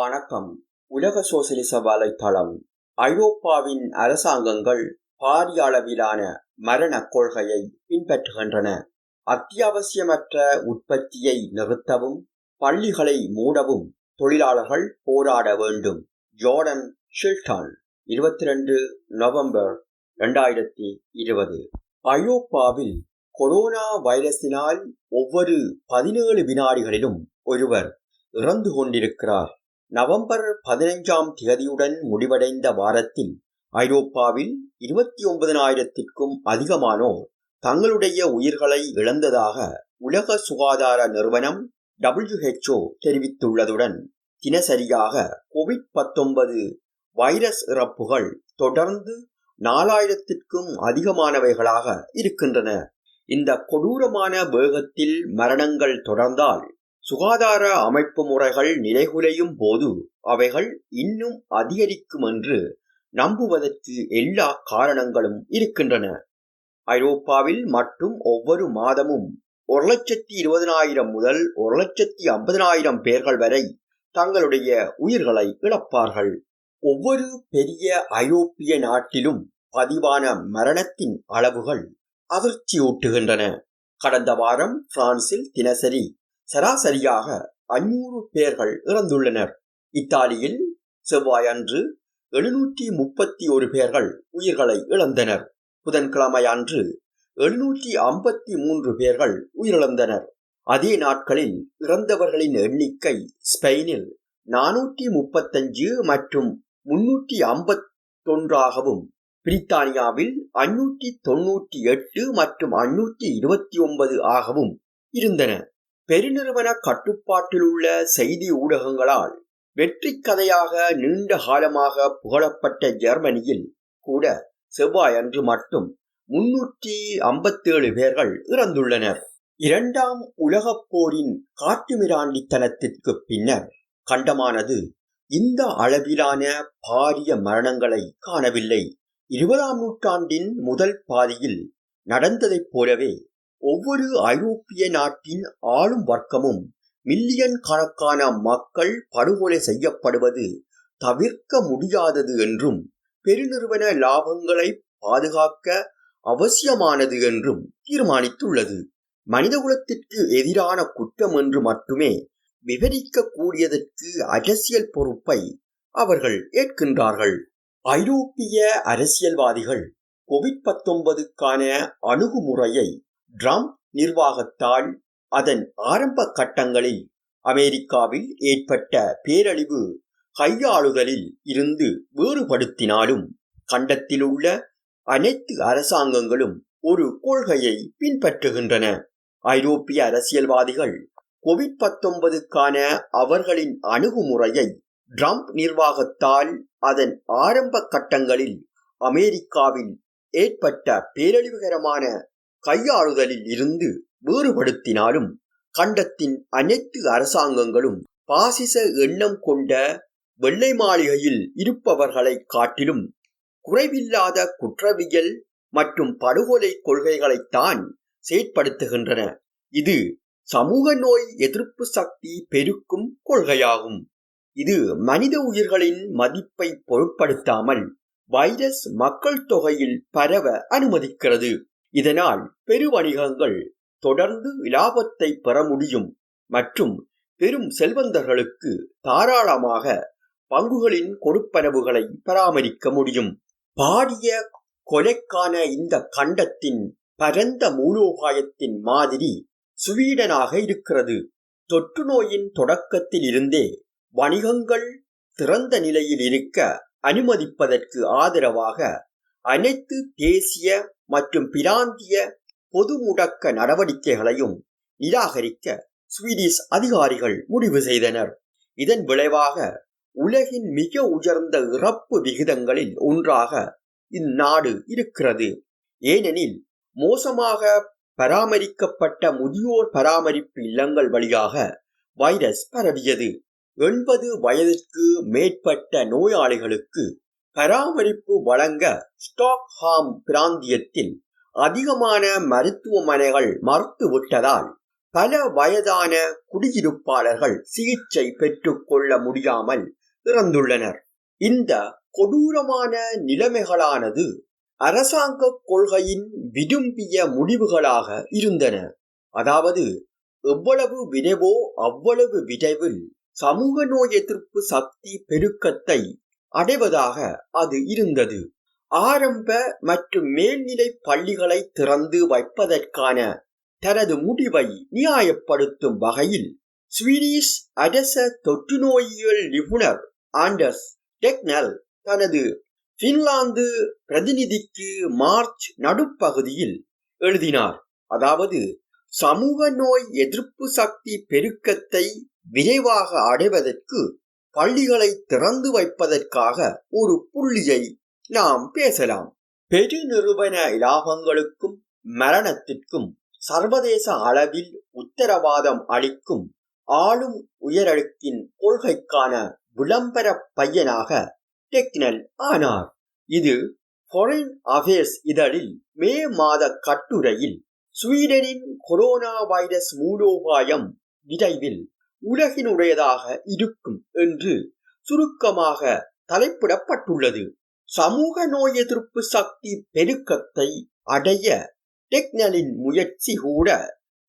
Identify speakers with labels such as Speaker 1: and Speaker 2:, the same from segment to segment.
Speaker 1: வணக்கம். உலக சோசியலிச வலைத்தளம் ஐரோப்பாவின் அரசாங்கங்கள் பாரிய அளவிலான மரண கொள்கையை பின்பற்றுகின்றன. அத்தியாவசியமற்ற உற்பத்தியை நிறுத்தவும் பள்ளிகளை மூடவும் தொழிலாளர்கள் போராட வேண்டும். ஜோர்டன் ஷில்டான் இருபத்தி ரெண்டு நவம்பர் இரண்டாயிரத்தி இருபது. ஐரோப்பாவில் கொரோனா வைரஸினால் ஒவ்வொரு பதினேழு வினாடிகளிலும் ஒருவர் இறந்து கொண்டிருக்கிறார். நவம்பர் பதினைஞ்சாம் திகதியுடன் முடிவடைந்த வாரத்தில் ஐரோப்பாவில் இருபத்தி ஒன்பதனாயிரத்திற்கும் அதிகமானோர் தங்களுடைய உயிர்களை இழந்ததாக உலக சுகாதார நிறுவனம் டபிள்யூஹெச்ஓ தெரிவித்துள்ளதுடன் தினசரியாக கோவிட் பத்தொன்பது வைரஸ் இறப்புகள் தொடர்ந்து நாலாயிரத்திற்கும் அதிகமானவைகளாக இருக்கின்றன. இந்த கொடூரமான வேகத்தில் மரணங்கள் தொடர்ந்தால் சுகாதார அமைப்பு முறைகள் நிலைகுலையும் போது அவைகள் இன்னும் அதிகரிக்கும் என்று நம்புவதற்கு எல்லா காரணங்களும் இருக்கின்றன. ஐரோப்பாவில் மட்டும் ஒவ்வொரு மாதமும் ஒரு லட்சத்தி இருபதனாயிரம் முதல் ஒரு லட்சத்தி ஐம்பதனாயிரம் பேர்கள் வரை தங்களுடைய உயிர்களை இழப்பார்கள். ஒவ்வொரு பெரிய ஐரோப்பிய நாட்டிலும் பதிவான மரணத்தின் அளவுகள் அதிர்ச்சியூட்டுகின்றன. கடந்த வாரம் பிரான்சில் தினசரி சராசரியாக ஐநூறு பேர்கள் இறந்துள்ளனர். இத்தாலியில் செவ்வாய் அன்று எழுநூற்றி முப்பத்தி ஒரு பேர்கள் உயிர்களை இழந்தனர். புதன்கிழமை அன்று எழுநூற்றி ஐம்பத்தி மூன்று பேர்கள் உயிரிழந்தனர். அதே நாட்களில் இறந்தவர்களின் எண்ணிக்கை ஸ்பெயினில் நானூற்றி முப்பத்தஞ்சு மற்றும் முன்னூற்றி ஐம்பத்தொன்றாகவும் பிரித்தானியாவில் ஐநூற்றி தொன்னூற்றி எட்டு மற்றும் ஐநூற்றி இருபத்தி ஒன்பது ஆகவும் இருந்தன. பெருநிறுவன கட்டுப்பாட்டில் உள்ள செய்தி ஊடகங்களால் வெற்றி கதையாக நீண்ட காலமாக புகழப்பட்ட ஜெர்மனியில் கூட செவ்வாய் அன்று மட்டும் முன்னூற்றி ஐம்பத்தேழு பேர்கள் இறந்துள்ளனர். இரண்டாம் உலகப் போரின் காட்டுமிராண்டித்தனத்திற்கு பின்னர் கண்டமானது இந்த அளவிலான பாரிய மரணங்களை காணவில்லை. இருபதாம் நூற்றாண்டின் முதல் பாதியில் நடந்ததைப் போலவே ஒவ்வொரு ஐரோப்பிய நாட்டின் ஆளும் வர்க்கமும் மில்லியன் கணக்கான மக்கள் படுகொலை செய்யப்படுவது தவிர்க்க முடியாதது என்றும் பெருநிறுவன லாபங்களை பாதுகாக்க அவசியமானது என்றும் தீர்மானித்துள்ளது. மனிதகுலத்திற்கு எதிரான குற்றம் என்று மட்டுமே விவரிக்க கூடியதற்கு அரசியல் பொறுப்பை அவர்கள் ஏற்கின்றார்கள். ஐரோப்பிய அரசியல்வாதிகள் கோவிட் பத்தொன்பதுக்கான அணுகுமுறையை ட்ரம்ப் நிர்வாகத்தால் அதன் ஆரம்ப கட்டங்களில் அமெரிக்காவில் ஏற்பட்ட பேரழிவு கையாளுதலில் இருந்து வேறுபடுத்தினாலும் கண்டத்தில் உள்ள அனைத்து அரசாங்கங்களும் ஒரு கொள்கையை பின்பற்றுகின்றன. ஐரோப்பிய அரசியல்வாதிகள் கோவிட் பத்தொன்பதுக்கான அவர்களின் அணுகுமுறையை ட்ரம்ப் நிர்வாகத்தால் அதன் ஆரம்ப கட்டங்களில் அமெரிக்காவில் ஏற்பட்ட பேரழிவுகரமான கையாளுதலில் இருந்து வேறுபடுத்தினாலும் கண்டத்தின் அனைத்து அரசாங்கங்களும் பாசிச எண்ணம் கொண்ட வெள்ளை மாளிகையில் இருப்பவர்களை காட்டிலும் குறைவில்லாத குற்றவியல் மற்றும் படுகொலை கொள்கைகளைத்தான் செயற்படுத்துகின்றன. இது சமூக நோய் எதிர்ப்பு சக்தி பெருக்கும் கொள்கையாகும். இது மனித உயிர்களின் மதிப்பை பொருட்படுத்தாமல் வைரஸ் மக்கள் தொகையில் பரவ அனுமதிக்கிறது. இதனால் பெருவணிகங்கள் தொடர்ந்து லாபத்தை பெற முடியும் மற்றும் பெரும் செல்வந்தர்களுக்கு தாராளமாக பங்குகளின் கொடுப்பனவுகளை பராமரிக்க முடியும். பாடிய கொலைக்கான இந்த கண்டத்தின் பரந்த மூலோபாயத்தின் மாதிரி சுவீடனாக இருக்கிறது. தொற்று நோயின் தொடக்கத்தில் இருந்தே வணிகங்கள் திறந்த நிலையில் இருக்க அனுமதிப்பதற்கு ஆதரவாக அனைத்து தேசிய மற்றும் பிராந்திய பொது முடக்க நடவடிக்கைகளையும் நிராகரிக்க ஸ்வீடிஷ் அதிகாரிகள் முடிவு செய்தனர். இதன் விளைவாக உலகின் மிக உயர்ந்த இறப்பு விகிதங்களில் ஒன்றாக இந்நாடு இருக்கிறது. ஏனெனில் மோசமாக பராமரிக்கப்பட்ட முதியோர் பராமரிப்பு இல்லங்கள் வழியாக வைரஸ் பரவியது. எண்பது வயதிற்கு மேற்பட்ட நோயாளிகளுக்கு பராமரிப்பு வழங்க ஸ்டாக்ஹாம் பிராந்தியத்தில் அதிகமான மருத்துவமனைகள் மறுத்துவிட்டதால் பல வயதான குடியிருப்பாளர்கள் சிகிச்சை பெற்றுக்கொள்ள முடியாமல் இறந்துள்ளனர். இந்த கொடூரமான நிலைமைகளானது அரசாங்க கொள்கையின் விரும்பிய முடிவுகளாக இருந்தன. அதாவது எவ்வளவு விரைவோ அவ்வளவு விரைவில் சமூக நோய் எதிர்ப்பு சக்தி பெருக்கத்தை அடைவதாக அது இருந்தது. ஆரம்ப மற்றும் மேல்நிலை பள்ளிகளை திறந்து வைப்பதற்கான தனது முடிவை நியாயப்படுத்தும் வகையில் ஸ்வீடிஷ் அரச தொற்று நோயியல் நிபுணர் ஆண்டர்ஸ் டெக்னல் தனது பின்லாந்து பிரதிநிதிக்கு மார்ச் நடுப்பகுதியில் எழுதினார். அதாவது சமூக நோய் எதிர்ப்பு சக்தி பெருக்கத்தை விரைவாக அடைவதற்கு பள்ளிகளை திறந்து வைப்பதற்காக ஒரு புள்ளியை நாம் பேசலாம். பெருநிறுவன லாபங்களுக்கும் மரணத்திற்கும் சர்வதேச அளவில் உத்தரவாதம் அளிக்கும் ஆளும் உயரழுத்தின் கொள்கைக்கான விளம்பர பையனாக டெக்னல் ஆனார். இது ஃபொரின் அஃபேர்ஸ் இதழில் மே மாத கட்டுரையில் ஸ்வீடனின் கொரோனா வைரஸ் மூலோபாயம் விரைவில் உலகினுடையதாக இருக்கும் என்று சுருக்கமாக தலைப்பிடப்பட்டுள்ளது. சமூக நோய் எதிர்ப்பு சக்தி பெருக்கத்தை அடைய டெக்னலின் முயற்சி கூட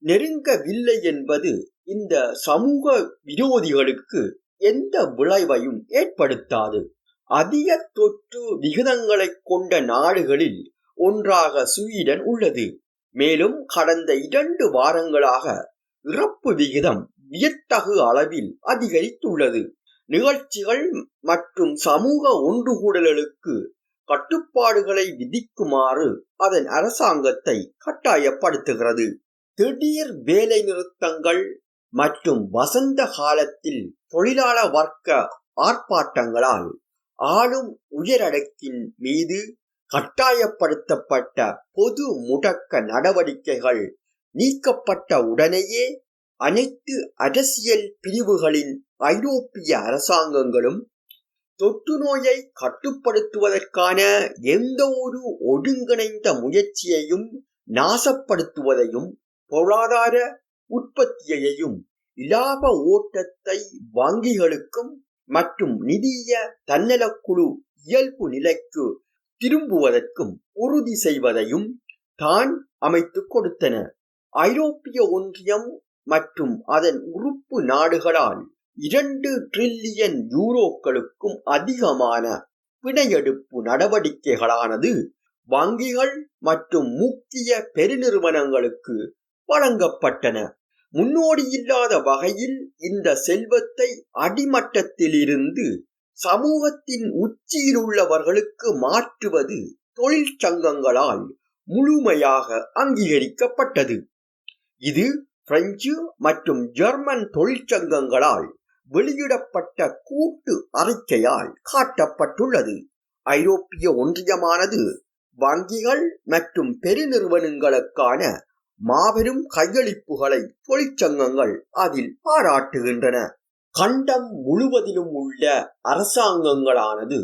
Speaker 1: நெருங்கவில்லை என்பது இந்த சமூக விரோதிகளுக்கு எந்த விளைவையும் ஏற்படுத்தாது. அதிக தொற்று விகிதங்களை கொண்ட நாடுகளில் ஒன்றாக ஸ்வீடன் உள்ளது. மேலும் கடந்த இரண்டு வாரங்களாக இறப்பு விகிதம் வியத்தகு அளவில் அதிகரித்துள்ளது. நிகழ்ச்சிகள் மற்றும் சமூக ஒன்றுகூடல்களுக்கு கட்டுப்பாடுகளை விதிக்குமாறு அதன் அரசாங்கத்தை கட்டாயப்படுத்துகிறது. திடீர் வேலை நிறுத்தங்கள் மற்றும் வசந்த காலத்தில் தொழிலாள வர்க்க ஆர்ப்பாட்டங்களால் ஆளும் உயரடக்கின் மீது கட்டாயப்படுத்தப்பட்ட பொது முடக்க நடவடிக்கைகள் நீக்கப்பட்ட உடனேயே அனைத்து அரசியல் பிரிவுகளின் ஐரோப்பிய அரசாங்கங்களும் தொற்று நோயை கட்டுப்படுத்துவதற்கான எந்த ஒரு ஒருங்கிணைந்த முயற்சியையும் நாசப்படுத்துவதையும் பொருளாதார உற்பத்தியையும் இலாப ஓட்டத்தை வங்கிகளுக்கும் மற்றும் நிதிய தன்னலக்குழு இயல்பு நிலைக்கு திரும்புவதற்கும் உறுதி செய்வதையும் தான் அமைத்துக் கொடுத்தன. ஐரோப்பிய ஒன்றியம் மற்றும் அதன் உறுப்பு நாடுகளால் இரண்டு டிரில்லியன் யூரோக்களுக்கும் அதிகமான பிணையெடுப்பு நடவடிக்கைகளானது வங்கிகள் மற்றும் முக்கிய பெருநிறுவனங்களுக்கு வழங்கப்பட்டன. முன்னோடியில்லாத வகையில் இந்த செல்வத்தை அடிமட்டத்திலிருந்து சமூகத்தின் உச்சியில் உள்ளவர்களுக்கு மாற்றுவது தொழிற்சங்கங்களால் முழுமையாக அங்கீகரிக்கப்பட்டது. இது பிரெஞ்சு மற்றும் ஜெர்மன் தொழிற்சங்கங்களால் வெளியிடப்பட்ட கூட்டு அறிக்கையால் காட்டப்பட்டுள்ளது. ஐரோப்பிய ஒன்றியமானது வங்கிகள் மற்றும் பெருநிறுவனங்களுக்கான மாபெரும் கையளிப்புகளை தொழிற்சங்கங்கள் அதில் பாராட்டுகின்றன. கண்டம் முழுவதிலும் உள்ள அரசாங்கங்களானது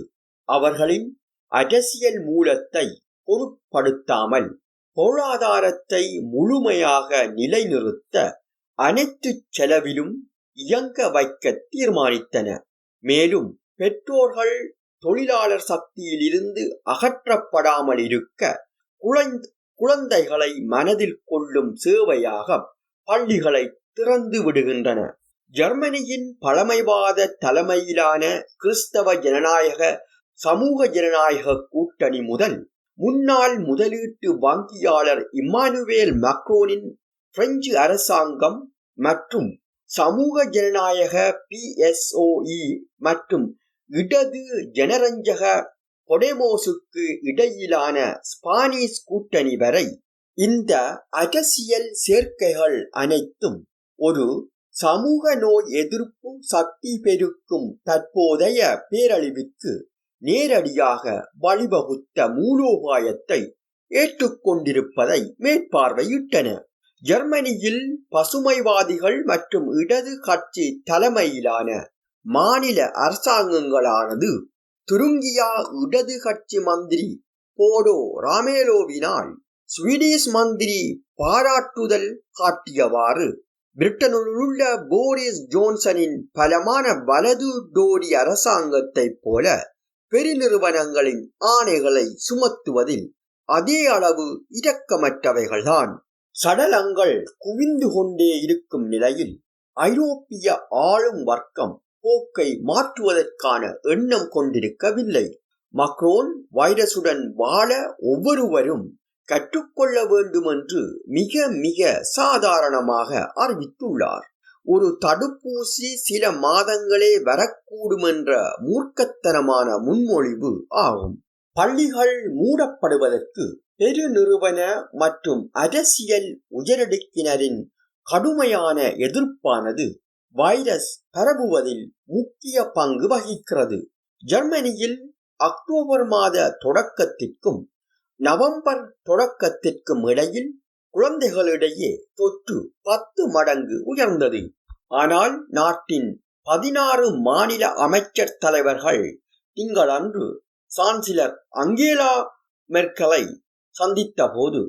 Speaker 1: அவர்களின் அரசியல் மூலத்தை பொருட்படுத்தாமல் பொருளாதாரத்தை முழுமையாக நிலைநிறுத்த அனைத்து செலவிலும் இயங்க வைக்க தீர்மானித்தன. மேலும் பெற்றோர்கள் தொழிலாளர் சக்தியில் இருந்து அகற்றப்படாமல் இருக்க குழந்தைகளை மனதில் கொள்ளும் சேவையாக பள்ளிகளை திறந்து விடுகின்றன. ஜெர்மனியின் பழமைவாத தலைமையிலான கிறிஸ்தவ ஜனநாயக சமூக ஜனநாயக கூட்டணி முதல் முன்னாள் முதலீட்டு வங்கியாளர் இம்மானுவேல் மக்ரோனின் பிரெஞ்சு அரசாங்கம் மற்றும் சமூக ஜனநாயக பிஎஸ்ஓஇ மற்றும் இடது ஜனரஞ்சக பொடேமோசுக்கு இடையிலான ஸ்பானிஷ் கூட்டணி வரை இந்த அரசியல் சேர்க்கைகள் அனைத்தும் ஒரு சமூக நோய் எதிர்ப்பு சக்தி பெருக்கும் தற்போதைய பேரழிவிற்கு நேரடியாக வழிவகுத்த மூலோபாயத்தை ஏற்றுக்கொண்டிருப்பதை மேற்பார்வையிட்டன. ஜெர்மனியில் பசுமைவாதிகள் மற்றும் இடது கட்சி தலைமையிலான மாநில அரசாங்கங்களானது துருங்கியா இடது கட்சி மந்திரி போடோ ராமேலோவினால் ஸ்வீடிஷ் மந்திரி பாராட்டுதல் காட்டியவாறு பிரிட்டனில் உள்ள போரிஸ் ஜோன்சனின் பலமான வலது டோரி அரசாங்கத்தைப் போல பெருநிறுவனங்களின் ஆணைகளை சுமத்துவதில் அதே அளவு இரக்கமற்றவைகள்தான். சடலங்கள் குவிந்து கொண்டே இருக்கும் நிலையில் ஐரோப்பிய ஆளும் வர்க்கம் போக்கை மாற்றுவதற்கான எண்ணம் கொண்டிருக்கவில்லை. மக்ரோன் வைரசுடன் வாழ ஒவ்வொருவரும் கற்றுக்கொள்ள வேண்டும் என்று மிக மிக சாதாரணமாக அறிவித்துள்ளார். ஒரு தடுப்பூசி சில மாதங்களே வரக்கூடும் என்ற மூர்க்கத்தனமான முன்மொழிவு ஆகும். பள்ளிகள் மூடப்படுவதற்கு பெருநிறுவன மற்றும் அரசியல் உயரடுக்கினரின் கடுமையான எதிர்ப்பானது வைரஸ் பரவுவதில் முக்கிய பங்கு வகிக்கிறது. ஜெர்மனியில் அக்டோபர் மாத தொடக்கத்திற்கும் நவம்பர் தொடக்கத்திற்கும் இடையில் குழந்தைகளிடையே தொற்று பத்து மடங்கு உயர்ந்தது. ஆனால் நாட்டின் பதினாறு மாநில அமைச்சர் தலைவர்கள் திங்களன்று சான்சிலர் அங்கேலா மெர்கலை சந்தித்த போது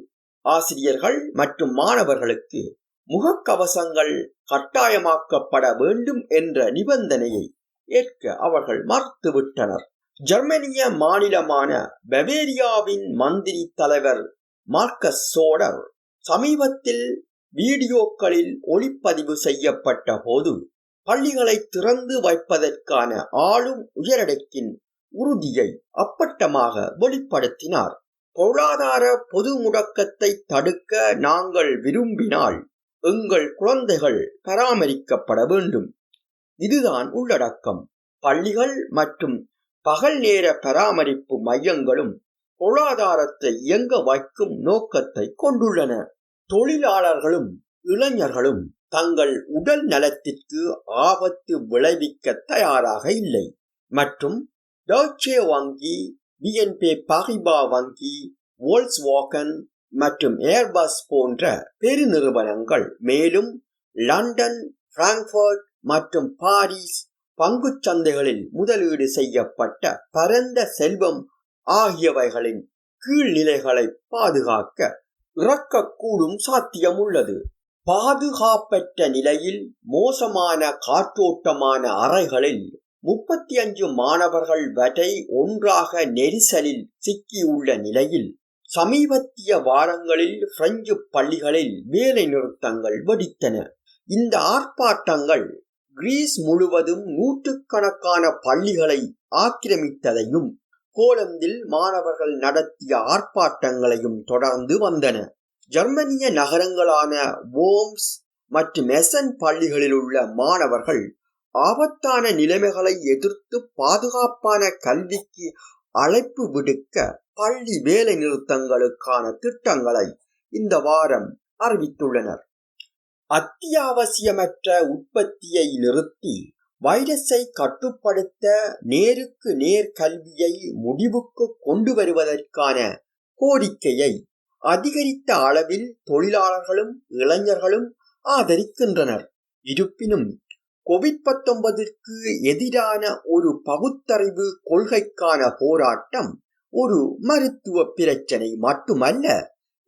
Speaker 1: ஆசிரியர்கள் மற்றும் மாணவர்களுக்கு முகக்கவசங்கள் கட்டாயமாக்கப்பட வேண்டும் என்ற நிபந்தனையை ஏற்க அவர்கள் மறுத்துவிட்டனர். ஜெர்மனிய மாநிலமான பவேரியாவின் மந்திரி தலைவர் மார்க்கஸ் சோடர் சமீபத்தில் வீடியோக்களில் ஒளிப்பதிவு செய்யப்பட்ட போது பள்ளிகளை திறந்து வைப்பதற்கான ஆளும் உயரடக்கின் உறுதியை அப்பட்டமாக வெளிப்படுத்தினார். பொருளாதார பொது முடக்கத்தை தடுக்க நாங்கள் விரும்பினால் எங்கள் குழந்தைகள் பராமரிக்கப்பட வேண்டும். இதுதான் உள்ளடக்கம். பள்ளிகள் மற்றும் பகல் நேர பராமரிப்பு மையங்களும் பொருளாதாரத்தை இயங்க வைக்கும் நோக்கத்தை கொண்டுள்ளன. தொழிலாளர்களும் இளைஞர்களும் தங்கள் உடல் நலத்திற்கு ஆபத்து விளைவிக்க தயாராக இல்லை. மற்றும் டோச்சே வங்கி பிஎன்பே பாகிபா வங்கி வோல்ட்ஸ்வாக்கன் மற்றும் ஏர்பஸ் போன்ற பெருநிறுவனங்கள் மேலும் லண்டன் பிராங்க்ஃபர்ட் மற்றும் பாரிஸ் பங்குச் சந்தைகளில் முதலீடு செய்யப்பட்ட பரந்த செல்வம் ஆகியவைகளின் கீழ்நிலைகளை பாதுகாக்க இறக்கக்கூடும் சாத்தியம் உள்ளது பாதுகாப்பற்ற நிலையில் மோசமான காற்றோட்டமான அறைகளில் முப்பத்தி அஞ்சு மாணவர்கள் வரை ஒன்றாக நெரிசலில் சிக்கியுள்ள நிலையில் சமீபத்திய வாரங்களில் பிரெஞ்சு பள்ளிகளில் வேலை நிறுத்தங்கள் வெடித்தன. இந்த ஆர்ப்பாட்டங்கள் கிரீஸ் முழுவதும் நூற்றுக்கணக்கான பள்ளிகளை ஆக்கிரமித்ததையும் போலந்தில் மாணவர்கள் நடத்திய ஆர்ப்பாட்டங்களையும் தொடர்ந்து வந்தன. ஜெர்மனிய நகரங்களான வோம்ஸ் மற்றும் எசன் பள்ளிகளில் உள்ள மாணவர்கள் ஆபத்தான நிலைமைகளை எதிர்த்து பாதுகாப்பான கல்விக்கு அழைப்பு விடுக்க பள்ளி வேலை நிறுத்தங்களுக்கான திட்டங்களை இந்த வாரம் அறிவித்துள்ளனர். அத்தியாவசியமற்ற உற்பத்தியை நிறுத்தி வைரஸை கட்டுப்படுத்த நேருக்கு நேர் கல்வியை முடிவுக்கு கொண்டு வருவதற்கான கோரிக்கையை அதிகரித்த அளவில் தொழிலாளர்களும் இளைஞர்களும் ஆதரிக்கின்றனர். இருப்பினும் கோவிட் பத்தொன்பதிற்கு எதிரான ஒரு பகுத்தறிவு கொள்கைக்கான போராட்டம் ஒரு மருத்துவ பிரச்சனை மட்டுமல்ல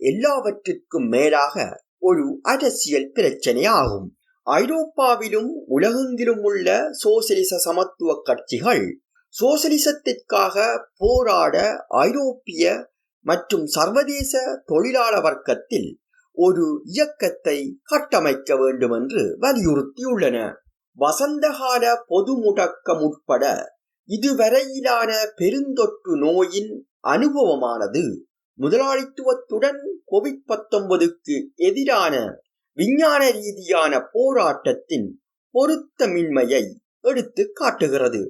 Speaker 1: எல்லாவற்றிற்கும் மேலாக ஒரு அரசியல் பிரச்சனை ஆகும் ஐரோப்பாவிலும் உலகெங்கிலும் உள்ள சோசியலிச சமத்துவ கட்சிகள் சோசியலிசத்திற்காக போராட ஐரோப்பிய மற்றும் சர்வதேச தொழிலாள வர்க்கத்தில் ஒரு இயக்கத்தை கட்டமைக்க வேண்டும் என்று வலியுறுத்தியுள்ளன. வசந்தகால பொது முடக்கம் உட்பட இதுவரையிலான பெருந்தொற்று நோயின் அனுபவமானது முதலாளித்துவத்துடன் கோவிட் பத்தொன்பதுக்கு எதிரான விஞ்ஞான ரீதியான போராட்டத்தின் பொருத்தமின்மையை எடுத்து காட்டுகிறது.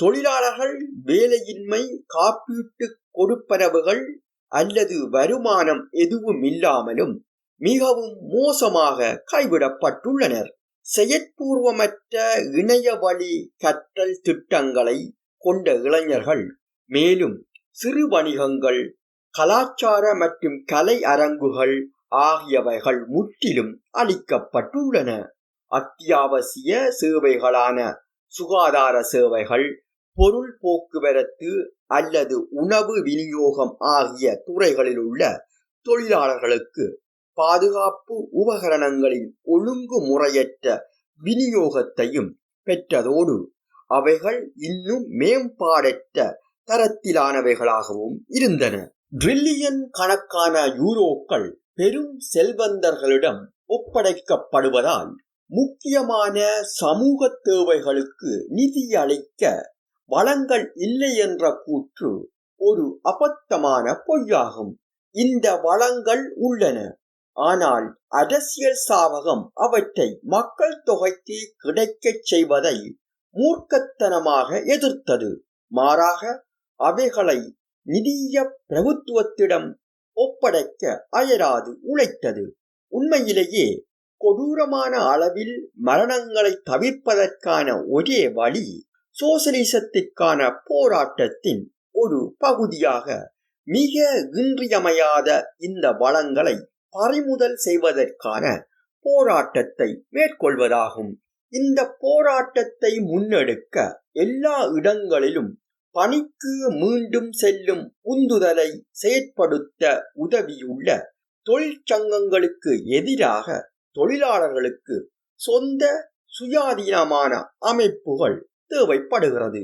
Speaker 1: தொழிலாளர்கள் வேலையின்மை காப்பீட்டு கொடுப்பனவுகள் அல்லது வருமானம் எதுவும் இல்லாமலும் மிகவும் மோசமாக கைவிடப்பட்டுள்ளனர். செயற்பூர்வமற்ற இணைய வழி கற்றல் திட்டங்களை கொண்ட இளைஞர்கள் மேலும் சிறு வணிகங்கள் கலாச்சார மற்றும் கலை அரங்குகள் ஆகியவைகள் முற்றிலும் அளிக்கப்பட்டுள்ளன அத்தியாவசிய சேவைகளான சுகாதார சேவைகள் பொருள் போக்குவரத்து அல்லது உணவு விநியோகம் ஆகிய துறைகளில் உள்ள தொழிலாளர்களுக்கு பாதுகாப்பு உபகரணங்களின் ஒழுங்குமுறையற்ற விநியோகத்தையும் பெற்றதோடு அவைகள் இன்னும் மேம்பாடற்ற தரத்திலானவைகளாகவும் இருந்தன. ட்ரில்லியன் கணக்கான யூரோக்கள் பெரும் செல்வந்தர்களிடம் ஒப்படைக்கப்படுவதால் முக்கியமான சமூக தேவைகளுக்கு நிதி அளிக்க வளங்கள் இல்லை என்ற கூற்று ஒரு அபத்தமான பொய்யாகும். இந்த வளங்கள் உள்ளன. ஆனால் அரசியல் சாவகம் அவற்றை மக்கள் தொகைக்கு கிடைக்கச் செய்வதை மூர்க்கத்தனமாக எதிர்த்தது. மாறாக அவைகளை நிதிய பிரபுத்துவத்திடம் ஒப்படைக்க அயராது உழைத்தது. உண்மையிலேயே கொடூரமான அளவில் மரணங்களை தவிர்ப்பதற்கான ஒரே வழி சோசலிசத்திற்கான போராட்டத்தின் ஒரு பகுதியாக மிக இன்றியமையாத இந்த வளங்களை பறிமுதல் செய்வதற்கான போராட்டத்தை மேற்கொள்வதாகும். இந்த போராட்டத்தை முன்னெடுக்க எல்லா இடங்களிலும் பணிக்கு மீண்டும் செல்லும் உந்துதலை செயற்படுத்த உதவியுள்ள தொழிற்சங்கங்களுக்கு எதிராக தொழிலாளர்களுக்கு சொந்த சுயாதீனமான அமைப்புகள் தேவைப்படுகிறது.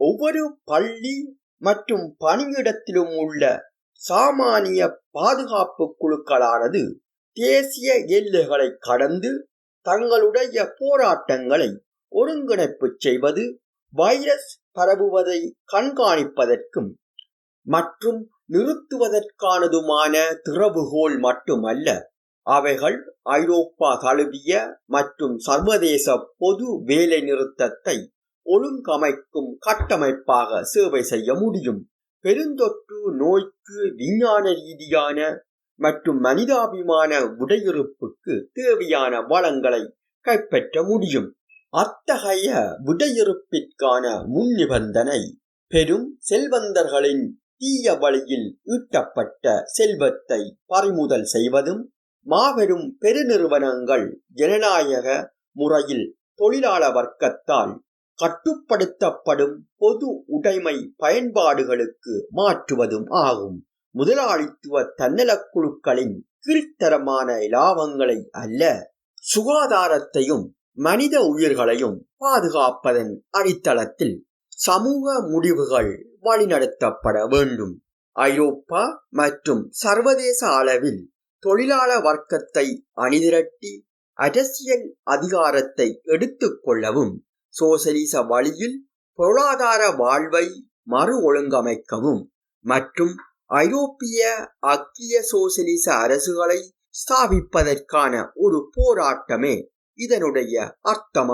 Speaker 1: ஒவ்வொரு பள்ளி மற்றும் பணியிடத்திலும் உள்ள சாமானிய பாதுகாப்பு குழுக்களானது தேசிய எல்லைகளை கடந்து தங்களுடைய போராட்டங்களை ஒருங்கிணைப்பு செய்வது வைரஸ் பரவுவதை கண்காணிப்பதற்கும் மற்றும் நிறுத்துவதற்கானதுமான திறவுகோல் மட்டுமல்ல அவைகள் ஐரோப்பா தழுவிய மற்றும் சர்வதேச பொது வேலை நிறுத்தத்தை ஒழுங்கமைக்கும் கட்டமைப்பாக சேவை செய்ய முடியும். பெருந்தொற்று நோய்க்கு விஞ்ஞான ரீதியான மற்றும் மனிதாபிமான உடையிருப்புக்கு தேவையான வளங்களை கைப்பற்ற முடியும். அத்தகைய விடையிறுப்பிற்கான முன் நிபந்தனை பெரும் செல்வந்தர்களின் தீய வழியில் ஈட்டப்பட்ட செல்வத்தை பறிமுதல் செய்வதும் மாபெரும் பெருநிறுவனங்கள் ஜனநாயக முறையில் தொழிலாள வர்க்கத்தால் கட்டுப்படுத்தப்படும் பொது உடைமை பயன்பாடுகளுக்கு மாற்றுவதும் ஆகும். முதலாளித்துவ தன்னலக் குழுக்களின் கீழ்த்தரமான இலாபங்களை அல்ல சுகாதாரத்தையும் மனித உயிர்களையும் பாதுகாப்பதன் அடித்தளத்தில் சமூக முடிவுகள் வழிநடத்தப்பட வேண்டும். ஐரோப்பா மற்றும் சர்வதேச அளவில் தொழிலாள வர்க்கத்தை அணிதிரட்டி அரசியல் அதிகாரத்தை எடுத்துக்கொள்ளவும் சோசலிச வழியில் பொருளாதார வாழ்வை மறு ஒழுங்கமைக்கவும் மற்றும் ஐரோப்பிய அக்கிய சோசலிச அரசுகளை ஸ்தாபிப்பதற்கான ஒரு போராட்டமே இதனுடைய அர்த்தம்